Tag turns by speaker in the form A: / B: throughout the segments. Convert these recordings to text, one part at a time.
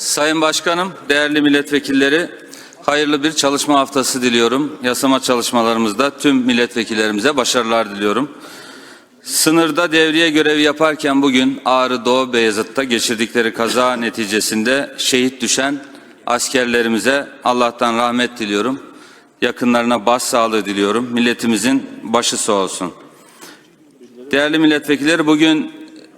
A: Sayın Başkanım, değerli milletvekilleri, hayırlı bir çalışma haftası diliyorum. Yasama çalışmalarımızda tüm milletvekillerimize başarılar diliyorum. Sınırda devriye görevi yaparken bugün Ağrı Doğu Beyazıt'ta geçirdikleri kaza neticesinde şehit düşen askerlerimize Allah'tan rahmet diliyorum. Yakınlarına başsağlığı diliyorum. Milletimizin başı sağ olsun. Değerli milletvekilleri bugün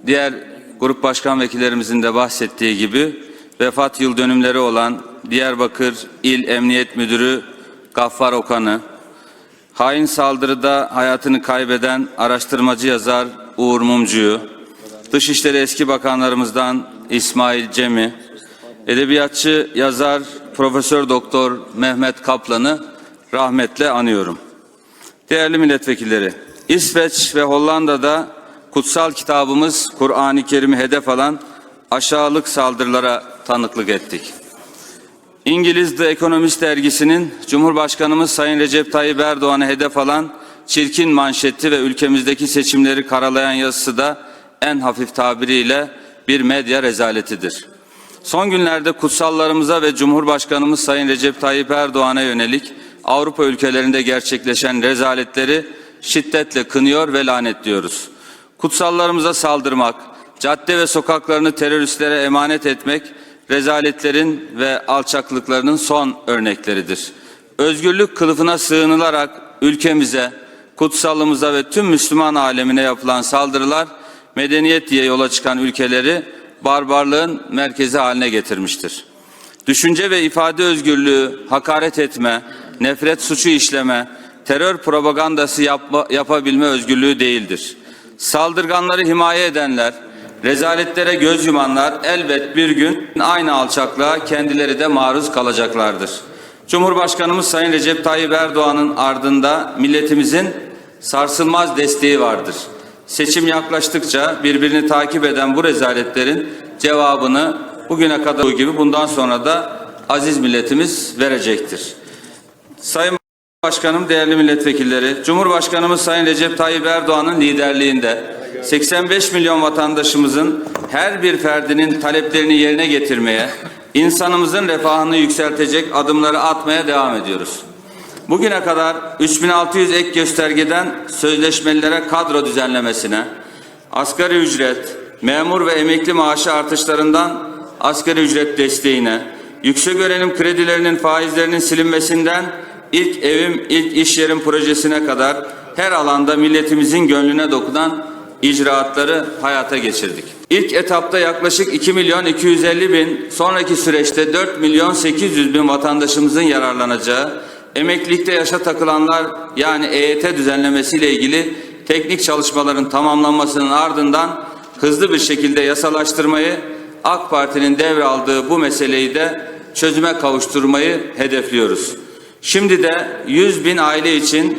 A: diğer grup başkan vekillerimizin de bahsettiği gibi vefat yıl dönümleri olan Diyarbakır İl Emniyet Müdürü Gaffar Okan'ı, hain saldırıda hayatını kaybeden araştırmacı yazar Uğur Mumcu'yu, Dışişleri eski bakanlarımızdan İsmail Cem'i, edebiyatçı yazar Profesör Doktor Mehmet Kaplan'ı rahmetle anıyorum. Değerli milletvekilleri, İsveç ve Hollanda'da kutsal kitabımız Kur'an-ı Kerim'i hedef alan aşağılık saldırılara tanıklık ettik. İngiliz The Economist dergisinin Cumhurbaşkanımız Sayın Recep Tayyip Erdoğan'ı hedef alan çirkin manşeti ve ülkemizdeki seçimleri karalayan yazısı da en hafif tabiriyle bir medya rezaletidir. Son günlerde kutsallarımıza ve Cumhurbaşkanımız Sayın Recep Tayyip Erdoğan'a yönelik Avrupa ülkelerinde gerçekleşen rezaletleri şiddetle kınıyor ve lanetliyoruz. Kutsallarımıza saldırmak, cadde ve sokaklarını teröristlere emanet etmek rezaletlerin ve alçaklıklarının son örnekleridir. Özgürlük kılıfına sığınılarak ülkemize, kutsalımıza ve tüm Müslüman alemine yapılan saldırılar medeniyet diye yola çıkan ülkeleri barbarlığın merkezi haline getirmiştir. Düşünce ve ifade özgürlüğü, hakaret etme, nefret suçu işleme, terör propagandası yapma, yapabilme özgürlüğü değildir. Saldırganları himaye edenler, rezaletlere göz yumanlar elbet bir gün aynı alçaklığa kendileri de maruz kalacaklardır. Cumhurbaşkanımız Sayın Recep Tayyip Erdoğan'ın ardında milletimizin sarsılmaz desteği vardır. Seçim yaklaştıkça birbirini takip eden bu rezaletlerin cevabını bugüne kadar olduğu gibi bundan sonra da aziz milletimiz verecektir. Sayın Başkanım, değerli milletvekilleri, Cumhurbaşkanımız Sayın Recep Tayyip Erdoğan'ın liderliğinde 85 milyon vatandaşımızın her bir ferdinin taleplerini yerine getirmeye, insanımızın refahını yükseltecek adımları atmaya devam ediyoruz. Bugüne kadar 3600 ek göstergeden sözleşmelilere kadro düzenlemesine, asgari ücret, memur ve emekli maaşı artışlarından asgari ücret desteğine, yüksek öğrenim kredilerinin faizlerinin silinmesinden ilk evim, ilk iş yerim projesine kadar her alanda milletimizin gönlüne dokunan icraatları hayata geçirdik. İlk etapta yaklaşık 2 milyon 250 bin, sonraki süreçte 4 milyon 800 bin vatandaşımızın yararlanacağı, emeklilikte yaşa takılanlar yani EYT düzenlemesiyle ilgili teknik çalışmaların tamamlanmasının ardından hızlı bir şekilde yasalaştırmayı AK Parti'nin devraldığı bu meseleyi de çözüme kavuşturmayı hedefliyoruz. Şimdi de 100 bin aile için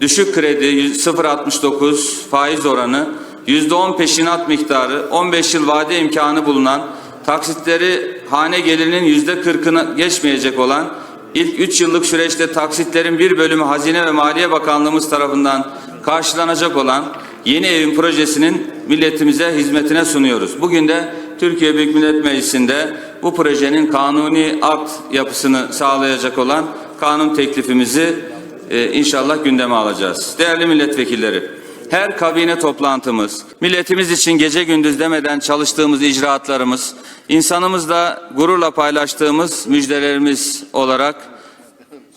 A: düşük kredi 0.69 faiz oranı, %10 peşinat miktarı, 15 yıl vade imkanı bulunan, taksitleri hane gelirinin %40'ını geçmeyecek olan, ilk 3 yıllık süreçte taksitlerin bir bölümü Hazine ve Maliye Bakanlığımız tarafından karşılanacak olan yeni evin projesinin milletimize hizmetine sunuyoruz. Bugün de Türkiye Büyük Millet Meclisi'nde bu projenin kanuni akt yapısını sağlayacak olan kanun teklifimizi e, inşallah gündeme alacağız. Değerli milletvekilleri, her kabine toplantımız, milletimiz için gece gündüz demeden çalıştığımız icraatlarımız, insanımızla gururla paylaştığımız müjdelerimiz olarak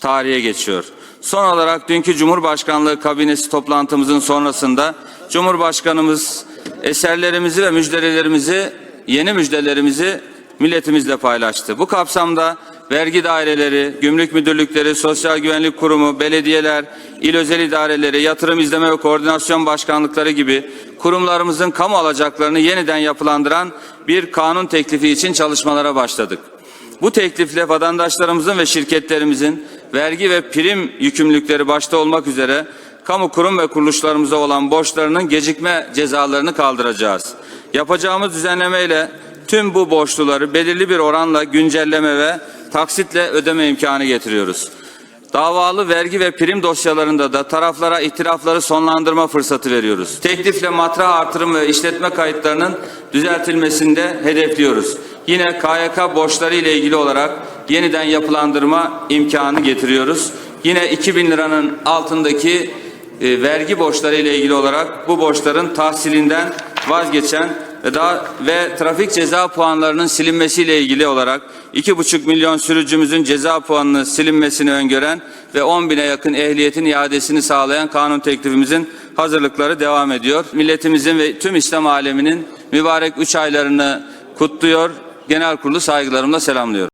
A: tarihe geçiyor. Son olarak dünkü Cumhurbaşkanlığı kabinesi toplantımızın sonrasında Cumhurbaşkanımız eserlerimizi ve müjdelerimizi, yeni müjdelerimizi milletimizle paylaştı. Bu kapsamda vergi daireleri, gümrük müdürlükleri, sosyal güvenlik kurumu, belediyeler, il özel idareleri, yatırım izleme ve koordinasyon başkanlıkları gibi kurumlarımızın kamu alacaklarını yeniden yapılandıran bir kanun teklifi için çalışmalara başladık. Bu teklifle vatandaşlarımızın ve şirketlerimizin vergi ve prim yükümlülükleri başta olmak üzere kamu kurum ve kuruluşlarımıza olan borçlarının gecikme cezalarını kaldıracağız. Yapacağımız düzenlemeyle tüm bu borçluları belirli bir oranla güncelleme ve taksitle ödeme imkanı getiriyoruz. Davalı vergi ve prim dosyalarında da taraflara itirafları sonlandırma fırsatı veriyoruz. Teklifle matrah artırım ve işletme kayıtlarının düzeltilmesinde hedefliyoruz. Yine KYK borçları ile ilgili olarak yeniden yapılandırma imkanı getiriyoruz. Yine 2000 liranın altındaki e, vergi borçları ile ilgili olarak bu borçların tahsilinden vazgeçen ve daha ve trafik ceza puanlarının silinmesiyle ilgili olarak 2,5 milyon sürücümüzün ceza puanını silinmesini öngören ve 10 bine yakın ehliyetin iadesini sağlayan kanun teklifimizin hazırlıkları devam ediyor. Milletimizin ve tüm İslam aleminin mübarek 3 aylarını kutluyor. Genel kurulu saygılarımla selamlıyorum.